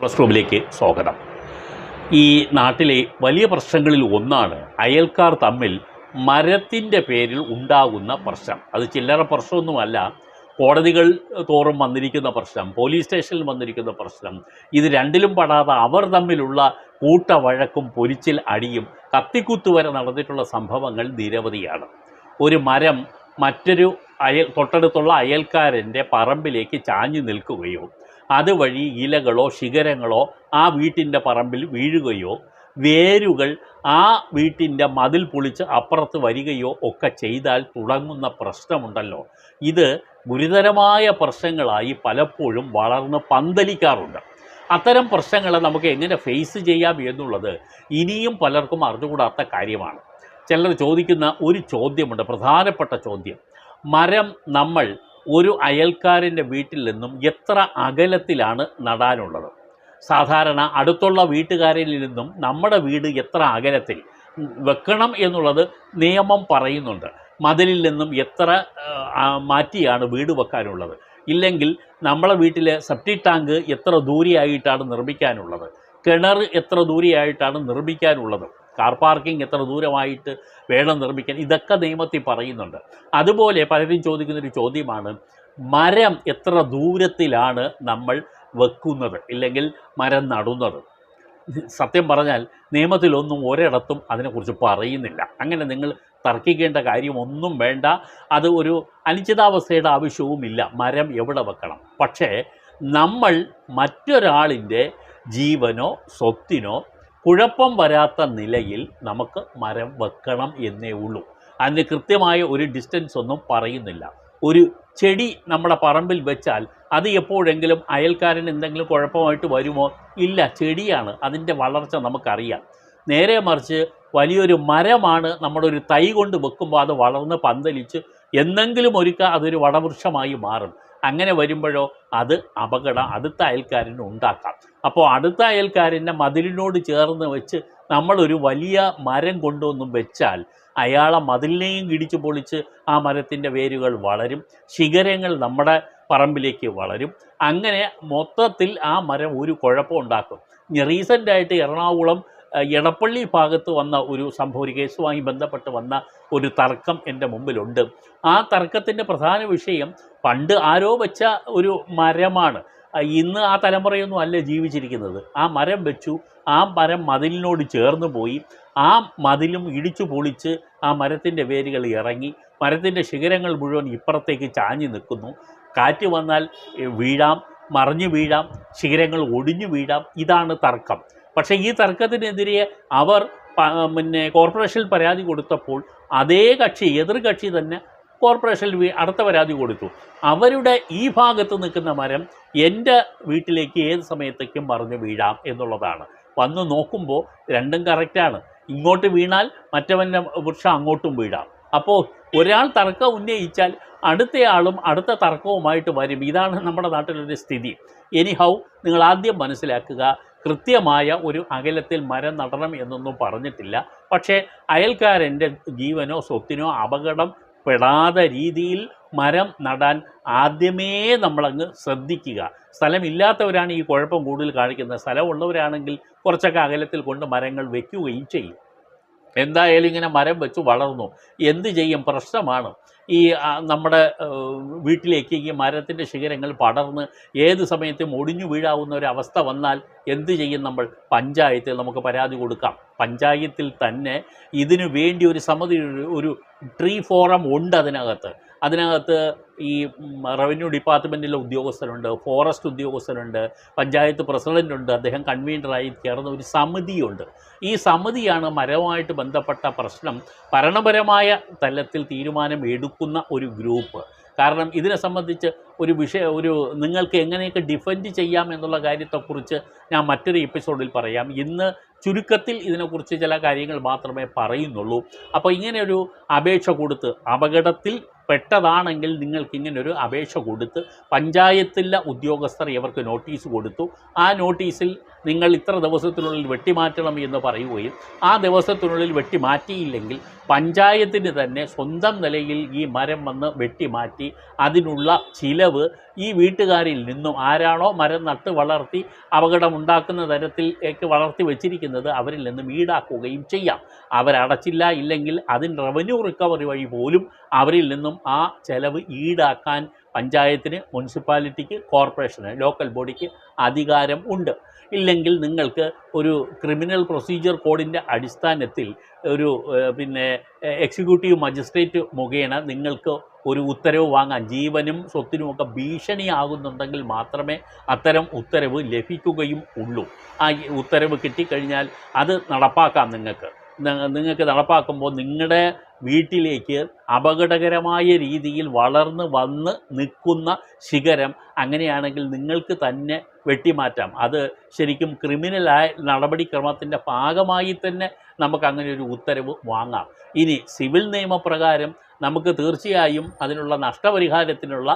Press ക്ലബിലേക്ക് സ്വാഗതം. ഈ നാട്ടിലെ വലിയ പ്രശ്നങ്ങളിൽ ഒന്നാണ് അയൽക്കാർ തമ്മിൽ മരത്തിന്റെ പേരിൽ ഉണ്ടാകുന്ന പ്രശ്നം. അത് ചില്ലറ പ്രശ്നമൊന്നുമല്ല കോടതികൾ തോറും വന്നിരിക്കുന്ന പ്രശ്നം പോലീസ് സ്റ്റേഷനിൽ വന്നിരിക്കുന്ന പ്രശ്നം. ഇത് രണ്ടിലും പെടാതെ അവർ തമ്മിലുള്ള കൂട്ടവഴക്കും പൊരിച്ചിൽ അടിയും കത്തിക്കുത്ത് വരെ നടന്നിട്ടുള്ള സംഭവങ്ങൾ നിരവധിയാണ്. ഒരു മരം മറ്റൊരു അയൽ തൊട്ടടുത്തുള്ള അയൽക്കാരന്റെ പറമ്പിലേക്ക് ചാഞ്ഞു നിൽക്കുകയോ അതുവഴി ഇലകളോ ശിഖരങ്ങളോ ആ വീട്ടിന്റെ പറമ്പിൽ വീഴുകയോ വേരുകൾ ആ വീട്ടിന്റെ മതിൽ പൊളിച്ച് അപ്പുറത്ത് വരികയോ ഒക്കെ ചെയ്താൽ തുടങ്ങുന്ന പ്രശ്നമുണ്ടല്ലോ. ഇത് ഗുരുതരമായ പ്രശ്നങ്ങളായി പലപ്പോഴും വളർന്ന് പന്തലിക്കാറുണ്ട്. അത്തരം പ്രശ്നങ്ങളെ നമുക്ക് എങ്ങനെ ഫേസ് ചെയ്യാം എന്നുള്ളത് ഇനിയും പലർക്കും അറിഞ്ഞുകൂടാത്ത കാര്യമാണ്. ചിലർ ചോദിക്കുന്ന ഒരു ചോദ്യമുണ്ട് പ്രധാനപ്പെട്ട ചോദ്യം. മരം നമ്മൾ ഒരു അയൽക്കാരന്റെ വീട്ടിൽ നിന്നും എത്ര അകലത്തിലാണ് നടാനുള്ളത്? സാധാരണ അടുത്തുള്ള വീട്ടുകാരിൽ നിന്നും നമ്മുടെ വീട് എത്ര അകലത്തിൽ വെക്കണം എന്നുള്ളത് നിയമം പറയുന്നുണ്ട്. മതിലിൽ നിന്നും എത്ര മാറ്റിയാണ് വീട് വെക്കാനുള്ളത്? ഇല്ലെങ്കിൽ നമ്മളെ വീട്ടിലെ സെപ്റ്റി ടാങ്ക് എത്ര ദൂരെയായിട്ടാണ് നിർമ്മിക്കാനുള്ളത്? കിണർ എത്ര ദൂരെയായിട്ടാണ് നിർമ്മിക്കാനുള്ളത്? കാർ പാർക്കിംഗ് എത്ര ദൂരമായിട്ട് വേണം നിർമ്മിക്കാൻ? ഇതൊക്കെ നിയമത്തിൽ പറയുന്നുണ്ട്. അതുപോലെ പലരും ചോദിക്കുന്നൊരു ചോദ്യമാണ് മരം എത്ര ദൂരത്തിലാണ് നമ്മൾ വെക്കുന്നത്? ഇല്ലെങ്കിൽ മരം നടുന്നത്? സത്യം പറഞ്ഞാൽ നിയമത്തിലൊന്നും ഒരിടത്തും അതിനെക്കുറിച്ച് പറയുന്നില്ല. അങ്ങനെ നിങ്ങൾ തർക്കിക്കേണ്ട കാര്യമൊന്നും വേണ്ട. അത് ഒരു അനിശ്ചിതാവസ്ഥയുടെ ആവശ്യവുമില്ല. മരം എവിടെ വെക്കണം? പക്ഷേ നമ്മൾ മറ്റൊരാളിന്റെ ജീവനോ സ്വത്തിനോ കുഴപ്പം വരാത്ത നിലയിൽ നമുക്ക് മരം വെക്കണം എന്നേ ഉള്ളൂ. അതിന് കൃത്യമായ ഒരു ഡിസ്റ്റൻസ് ഒന്നും പറയുന്നില്ല. ഒരു ചെടി നമ്മുടെ പറമ്പിൽ വെച്ചാൽ അത് എപ്പോഴെങ്കിലും അയൽക്കാരൻ എന്തെങ്കിലും കുഴപ്പമായിട്ട് വരുമോ? ഇല്ല ചെടിയാണ്. അതിന്റെ വളർച്ച നമുക്കറിയാം. നേരെ മറിച്ച് വലിയൊരു മരമാണ് നമ്മുടെ ഒരു തൈ കൊണ്ട് വെക്കുമ്പോൾ അത് വളർന്ന് പന്തലിച്ച് എന്നെങ്കിലും ഒരുക്ക അതൊരു വടവൃക്ഷമായി മാറും. അങ്ങനെ വരുമ്പോഴോ അത് അപകടം അടുത്ത അയൽക്കാരന് ഉണ്ടാക്കാം. അപ്പോൾ അടുത്ത അയൽക്കാരന്റെ മതിലിനോട് ചേർന്ന് വെച്ച് നമ്മളൊരു വലിയ മരം കൊണ്ടുവന്നും വെച്ചാൽ അയാളെ മതിലിനെയും ഇടിച്ചു പൊളിച്ച് ആ മരത്തിന്റെ വേരുകൾ വളരും ശിഖരങ്ങൾ നമ്മുടെ പറമ്പിലേക്ക് വളരും. അങ്ങനെ മൊത്തത്തിൽ ആ മരം ഒരു കുഴപ്പം ഉണ്ടാക്കും. റീസെന്റായിട്ട് എറണാകുളം എടപ്പള്ളി ഭാഗത്ത് വന്ന ഒരു സംഭവം ഒരു കേസുമായി ബന്ധപ്പെട്ട് വന്ന ഒരു തർക്കം എന്റെ മുമ്പിലുണ്ട്. ആ തർക്കത്തിന്റെ പ്രധാന വിഷയം പണ്ട് ആരോ വെച്ച ഒരു മരമാണ്. ഇന്ന് ആ തലമുറയൊന്നും അല്ല ജീവിച്ചിരിക്കുന്നത്. ആ മരം വെച്ചു. ആ മരം മതിലിനോട് ചേർന്ന് പോയി. ആ മതിലും ഇടിച്ചു പൊളിച്ച് ആ മരത്തിന്റെ വേരുകൾ ഇറങ്ങി. മരത്തിന്റെ ശിഖരങ്ങൾ മുഴുവൻ ഇപ്പുറത്തേക്ക് ചാഞ്ഞു നിൽക്കുന്നു. കാറ്റ് വന്നാൽ വീഴാം മറിഞ്ഞു വീഴാം ശിഖരങ്ങൾ ഒടിഞ്ഞു വീഴാം. ഇതാണ് തർക്കം. പക്ഷേ ഈ തർക്കത്തിനെതിരെ അവർ പിന്നെ കോർപ്പറേഷനിൽ പരാതി കൊടുത്തപ്പോൾ അതേ കക്ഷി എതിർ കക്ഷി തന്നെ കോർപ്പറേഷനിൽ അടുത്ത പരാതി കൊടുത്തു. അവരുടെ ഈ ഭാഗത്ത് നിൽക്കുന്ന മരം എന്റെ വീട്ടിലേക്ക് ഏത് സമയത്തേക്കും മറിഞ്ഞു വീഴാം എന്നുള്ളതാണ്. വന്ന് നോക്കുമ്പോൾ രണ്ടും കറക്റ്റാണ് ഇങ്ങോട്ട് വീണാൽ മറ്റവന്റെ വൃക്ഷം അങ്ങോട്ടും വീഴാം. അപ്പോൾ ഒരാൾ തർക്കം ഉന്നയിച്ചാൽ അടുത്തയാളും അടുത്ത തർക്കവുമായിട്ട് വരും. ഇതാണ് നമ്മുടെ നാട്ടിലൊരു സ്ഥിതി. എനിഹൗ നിങ്ങൾ ആദ്യം മനസ്സിലാക്കുക കൃത്യമായ ഒരു അകലത്തിൽ മരം നടണം എന്നൊന്നും പറഞ്ഞിട്ടില്ല. പക്ഷേ അയൽക്കാരന്റെ ജീവനോ സ്വത്തിനോ അപകടം പെടാതെ രീതിയിൽ മരം നടാൻ ആദ്യമേ നമ്മളങ്ങ് ശ്രദ്ധിക്കുക. സ്ഥലമില്ലാത്തവരാണ് ഈ കുഴപ്പം കൂടുതൽ കാണിക്കുന്നത്. സ്ഥലമുള്ളവരാണെങ്കിൽ കുറച്ചൊക്കെ അകലത്തിൽ കൊണ്ട് മരങ്ങൾ വയ്ക്കുകയും ചെയ്യും. എന്തായാലും ഇങ്ങനെ മരം വെച്ച് വളർന്നു. എന്ത് ചെയ്യും? പ്രശ്നമാണ്. ഈ നമ്മുടെ വീട്ടിലേക്ക് ഈ മരത്തിന്റെ ശിഖരങ്ങൾ പടർന്ന് ഏത് സമയത്തും ഒടിഞ്ഞു വീഴാവുന്ന ഒരു അവസ്ഥ വന്നാൽ എന്ത് ചെയ്യും നമ്മൾ? പഞ്ചായത്തിൽ നമുക്ക് പരാതി കൊടുക്കാം. പഞ്ചായത്തിൽ തന്നെ ഇതിനു വേണ്ടി ഒരു സമിതി ഒരു ട്രീ ഫോറം ഉണ്ട് അതിനകത്ത്. അതിനകത്ത് ഈ റവന്യൂ ഡിപ്പാർട്ട്മെന്റിലെ ഉദ്യോഗസ്ഥരുണ്ട് ഫോറസ്റ്റ് ഉദ്യോഗസ്ഥരുണ്ട് പഞ്ചായത്ത് പ്രസിഡന്റുണ്ട് അദ്ദേഹം കൺവീനറായി ചേർന്ന ഒരു സമിതിയുണ്ട്. ഈ സമിതിയാണ് മരവുമായിട്ട് ബന്ധപ്പെട്ട പ്രശ്നം ഭരണപരമായ തലത്തിൽ തീരുമാനം എടുക്കുന്ന ഒരു ഗ്രൂപ്പ് കാരണം ഇതിനെ സംബന്ധിച്ച് ഒരു വിഷയ ഒരു നിങ്ങൾക്ക് എങ്ങനെയൊക്കെ ഡിഫെൻഡ് ചെയ്യാം എന്നുള്ള കാര്യത്തെക്കുറിച്ച് ഞാൻ മറ്റൊരു എപ്പിസോഡിൽ പറയാം. ഇന്ന് ചുരുക്കത്തിൽ ഇതിനെക്കുറിച്ച് ചില കാര്യങ്ങൾ മാത്രമേ പറയുന്നുള്ളൂ. അപ്പോൾ ഇങ്ങനെയൊരു അപേക്ഷ കൊടുത്ത് അപകടത്തിൽ പെട്ടതാണെങ്കിൽ നിങ്ങൾക്ക് ഇങ്ങനൊരു അപേക്ഷ കൊടുത്ത് പഞ്ചായത്തിലെ ഉദ്യോഗസ്ഥർ ഇവർക്ക് നോട്ടീസ് കൊടുത്തു. ആ നോട്ടീസിൽ നിങ്ങൾ ഇത്ര ദിവസത്തിനുള്ളിൽ വെട്ടിമാറ്റണം എന്ന് പറയുകയും ആ ദിവസത്തിനുള്ളിൽ വെട്ടിമാറ്റിയില്ലെങ്കിൽ പഞ്ചായത്തിന് തന്നെ സ്വന്തം നിലയിൽ ഈ മരം വന്ന് വെട്ടിമാറ്റി അതിനുള്ള ചിലവ് ഈ വീട്ടുകാരിൽ നിന്നും ആരാണോ മരം നട്ട് വളർത്തി അപകടമുണ്ടാക്കുന്ന തരത്തിലേക്ക് വളർത്തി വെച്ചിരിക്കുന്നത് അവരിൽ നിന്നും ഈടാക്കുകയും ചെയ്യാം. അവരടച്ചില്ല ഇല്ലെങ്കിൽ അതിന്റെ റവന്യൂ റിക്കവറി വഴി പോലും അവരിൽ നിന്നും ആ ചെലവ് ഈടാക്കാൻ പഞ്ചായത്തിന് മുനിസിപ്പാലിറ്റിക്ക് കോർപ്പറേഷന് ലോക്കൽ ബോഡിക്ക് അധികാരം ഉണ്ട്. ഇല്ലെങ്കിൽ നിങ്ങൾക്ക് ഒരു ക്രിമിനൽ പ്രൊസീജിയർ കോഡിന്റെ അടിസ്ഥാനത്തിൽ ഒരു പിന്നെ എക്സിക്യൂട്ടീവ് മജിസ്ട്രേറ്റ് മുഖേന നിങ്ങൾക്ക് ഒരു ഉത്തരവ് വാങ്ങാൻ ജീവനും സ്വത്തിനുമൊക്കെ ഭീഷണിയാകുന്നുണ്ടെങ്കിൽ മാത്രമേ അത്തരം ഉത്തരവ് ലഭിക്കുകയും ഉള്ളൂ. ആ ഉത്തരവ് കിട്ടിക്കഴിഞ്ഞാൽ അത് നടപ്പാക്കാം നിങ്ങൾക്ക്. നിങ്ങൾക്ക് നടപ്പാക്കുമ്പോൾ നിങ്ങളുടെ വീട്ടിലേക്ക് അപകടകരമായ രീതിയിൽ വളർന്ന് വന്ന് നിൽക്കുന്ന ശിഖരം അങ്ങനെയാണെങ്കിൽ നിങ്ങൾക്ക് തന്നെ വെട്ടിമാറ്റാം. അത് ശരിക്കും ക്രിമിനലായ നടപടിക്രമത്തിന്റെ ഭാഗമായി തന്നെ നമുക്ക് അങ്ങനെ ഒരു ഉത്തരവ് വാങ്ങാം. ഇനി സിവിൽ നിയമപ്രകാരം നമുക്ക് തീർച്ചയായും അതിനുള്ള നഷ്ടപരിഹാരത്തിനുള്ള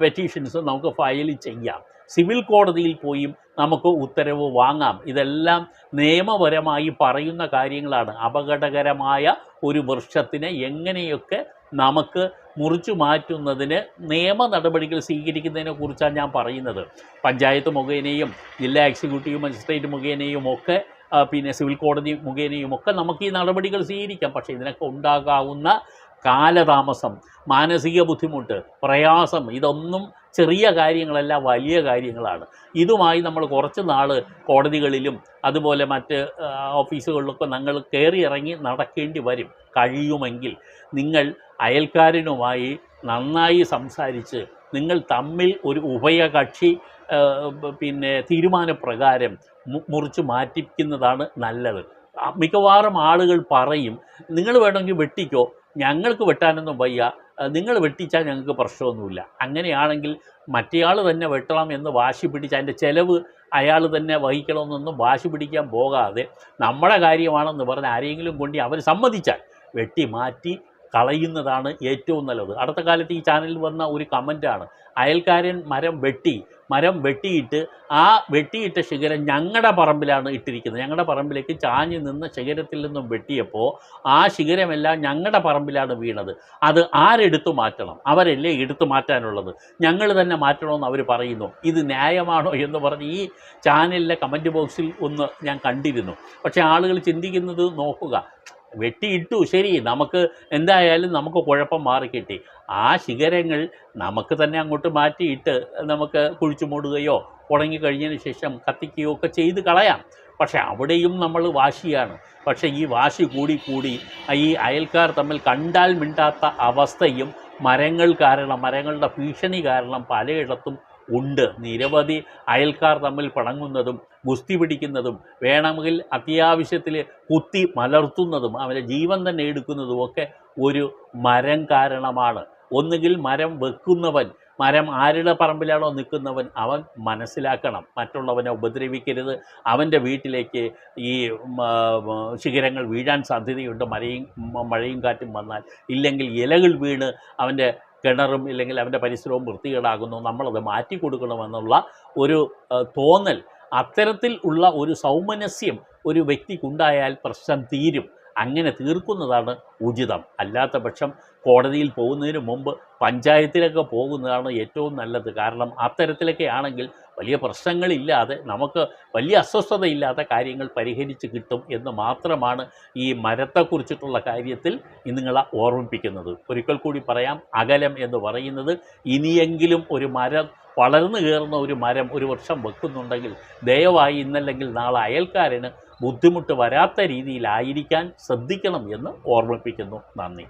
പെറ്റീഷൻസ് നമുക്ക് ഫയൽ ചെയ്യാം. സിവിൽ കോടതിയിൽ പോയും നമുക്ക് ഉത്തരവ് വാങ്ങാം. ഇതെല്ലാം നിയമപരമായി പറയുന്ന കാര്യങ്ങളാണ്. അപകടകരമായ ഒരു വൃക്ഷത്തിനെ എങ്ങനെയൊക്കെ നമുക്ക് മുറിച്ചു മാറ്റുന്നതിന് നിയമ നടപടികൾ സ്വീകരിക്കുന്നതിനെ കുറിച്ചാണ് ഞാൻ പറയുന്നത്. പഞ്ചായത്ത് മുഖേനയും ജില്ലാ എക്സിക്യൂട്ടീവ് മജിസ്ട്രേറ്റ് മുഖേനയും ഒക്കെ പിന്നെ സിവിൽ കോടതി മുഖേനയും ഒക്കെ നമുക്ക് ഈ നടപടികൾ സ്വീകരിക്കാം. പക്ഷേ ഇതിനൊക്കെ ഉണ്ടാകാവുന്ന കാലതാമസം മാനസിക ബുദ്ധിമുട്ട് പ്രയാസം ഇതൊന്നും ചെറിയ കാര്യങ്ങളല്ല വലിയ കാര്യങ്ങളാണ്. ഇതുമായി നമ്മൾ കുറച്ച് നാൾ കോടതികളിലും അതുപോലെ മറ്റ് ഓഫീസുകളിലൊക്കെ ഞങ്ങൾ കയറി ഇറങ്ങി നടക്കേണ്ടി വരും. കഴിയുമെങ്കിൽ നിങ്ങൾ അയൽക്കാരനുമായി നന്നായി സംസാരിച്ച് നിങ്ങൾ തമ്മിൽ ഒരു ഉഭയകക്ഷി പിന്നെ തീരുമാനപ്രകാരം മുറിച്ച് മാറ്റിക്കുന്നതാണ് നല്ലത്. മിക്കവാറും ആളുകൾ പറയും നിങ്ങൾ വേണമെങ്കിൽ വെട്ടിക്കോ ഞങ്ങൾക്ക് വെട്ടാനൊന്നും വയ്യ നിങ്ങൾ വെട്ടിച്ചാൽ ഞങ്ങൾക്ക് പ്രശ്നമൊന്നുമില്ല. അങ്ങനെയാണെങ്കിൽ മറ്റേയാൾ തന്നെ വെട്ടണം എന്ന് വാശി പിടിച്ച് അതിന്റെ ചിലവ് അയാൾ തന്നെ വഹിക്കണമെന്നൊന്നും വാശി പിടിക്കാൻ പോകാതെ നമ്മുടെ കാര്യമാണെന്ന് പറഞ്ഞ് ആരെങ്കിലും കൊണ്ട് അവർ സമ്മതിച്ചാൽ വെട്ടി മാറ്റി കളയുന്നതാണ് ഏറ്റവും നല്ലത്. അടുത്ത കാലത്ത് ഈ ചാനലിൽ വന്ന ഒരു കമന്റാണ് അയൽക്കാരൻ മരം വെട്ടി മരം വെട്ടിയിട്ട് ആ വെട്ടിയിട്ട ശിഖരം ഞങ്ങളുടെ പറമ്പിലാണ് ഇട്ടിരിക്കുന്നത്. ഞങ്ങളുടെ പറമ്പിലേക്ക് ചാഞ്ഞു നിന്ന് ശിഖരത്തിൽ നിന്നും വെട്ടിയപ്പോൾ ആ ശിഖരമെല്ലാം ഞങ്ങളുടെ പറമ്പിലാണ് വീണത്. അത് ആരെടുത്തു മാറ്റണം? അവരല്ലേ എടുത്തു മാറ്റാനുള്ളത്? ഞങ്ങൾ തന്നെ മാറ്റണമെന്ന് അവർ പറയുന്നു. ഇത് ന്യായമാണോ എന്ന് പറഞ്ഞ് ഈ ചാനലിലെ കമന്റ് ബോക്സിൽ ഒന്ന് ഞാൻ കണ്ടിരുന്നു. പക്ഷേ ആളുകൾ ചിന്തിക്കുന്നത് നോക്കുക. വെട്ടിയിട്ടു. ശരി നമുക്ക് എന്തായാലും നമുക്ക് കുഴപ്പം മാറിക്കിട്ടി ആ ശിഖരങ്ങൾ നമുക്ക് തന്നെ അങ്ങോട്ട് മാറ്റിയിട്ട് നമുക്ക് കുഴിച്ചു മൂടുകയോ ഉണങ്ങിക്കഴിഞ്ഞതിന് ശേഷം കത്തിക്കുകയോ ഒക്കെ ചെയ്ത് കളയാം. പക്ഷെ അവിടെയും നമ്മൾ വാശിയാണ്. പക്ഷേ ഈ വാശി കൂടി കൂടി ഈ അയൽക്കാർ തമ്മിൽ കണ്ടാൽ മിണ്ടാത്ത അവസ്ഥയും മരങ്ങൾ കാരണം മരങ്ങളുടെ ഭീഷണി കാരണം പലയിടത്തും ഉണ്ട്. നിരവധി അയൽക്കാർ തമ്മിൽ പടങ്ങുന്നതും ഗുസ്തി പിടിക്കുന്നതും വേണമെങ്കിൽ അത്യാവശ്യത്തിൽ കുത്തി മലർത്തുന്നതും അവരെ ജീവൻ തന്നെ എടുക്കുന്നതും ഒക്കെ ഒരു മരം കാരണമാണ്. ഒന്നുകിൽ മരം വെക്കുന്നവൻ മരം ആരുടെ പറമ്പിലാണോ നിൽക്കുന്നവൻ അവൻ മനസ്സിലാക്കണം. മറ്റുള്ളവനെ ഉപദ്രവിക്കരുത്. അവന്റെ വീട്ടിലേക്ക് ഈ ശിഖരങ്ങൾ വീഴാൻ സാധ്യതയുണ്ട്. മരയും മഴയും കാറ്റും വന്നാൽ. ഇല്ലെങ്കിൽ ഇലകൾ വീണ് അവന്റെ കിണറും ഇല്ലെങ്കിൽ അവന്റെ പരിസരവും വൃത്തികേടാകുന്നു. നമ്മളത് മാറ്റി കൊടുക്കണമെന്നുള്ള ഒരു തോന്നൽ അത്തരത്തിൽ ഉള്ള ഒരു സൗമനസ്യം ഒരു വ്യക്തിക്കുണ്ടായാൽ പ്രശ്നം തീരും. അങ്ങനെ തീർക്കുന്നതാണ് ഉചിതം. അല്ലാത്ത പക്ഷം കോടതിയിൽ പോകുന്നതിന് മുമ്പ് പഞ്ചായത്തിലൊക്കെ പോകുന്നതാണ് ഏറ്റവും നല്ലത്. കാരണം അത്തരത്തിലൊക്കെ ആണെങ്കിൽ വലിയ പ്രശ്നങ്ങളില്ലാതെ നമുക്ക് വലിയ അസ്വസ്ഥതയില്ലാത്ത കാര്യങ്ങൾ പരിഹരിച്ച് കിട്ടും എന്ന് മാത്രമാണ് ഈ മരത്തെക്കുറിച്ചിട്ടുള്ള കാര്യത്തിൽ നിങ്ങളെ ഓർമ്മിപ്പിക്കുന്നത്. ഒരിക്കൽ കൂടി പറയാം അകലം എന്ന് പറയുന്നത് ഇനിയെങ്കിലും ഒരു മരം വളർന്നു കയറുന്ന ഒരു മരം ഒരു വർഷം വെക്കുന്നുണ്ടെങ്കിൽ ദയവായി ഇന്നല്ലെങ്കിൽ നാളെ അയൽക്കാരന് ബുദ്ധിമുട്ട് വരാത്ത രീതിയിലായിരിക്കാൻ ശ്രദ്ധിക്കണം എന്ന് ഓർമ്മിപ്പിക്കുന്നു. നന്ദി.